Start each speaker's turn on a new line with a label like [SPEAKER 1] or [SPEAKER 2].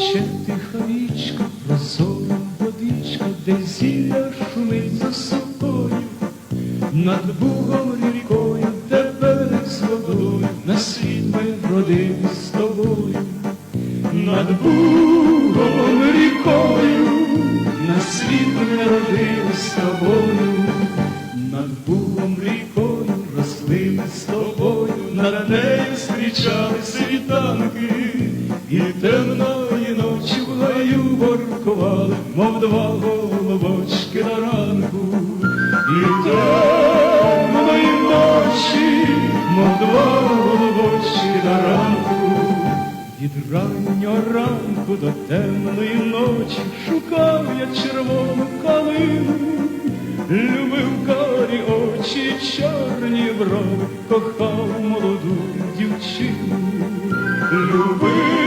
[SPEAKER 1] Тече тиха річка, прозора водичка, де зілля шумить за собою, над бугом рікою, де берег з водою, на світ ми родились з тобою, над бугом рікою, на світ ми родились з тобою, над бугом рікою росли з тобою, над нею зустрічали світанки, і гаю воркували, мов два головочки на ранку, і темної ночі, мов два головочки на ранку. Від раннього ранку до темної ночі шукав я червону калину, любив карі очі, чорні брови, кохав молоду дівчину, любив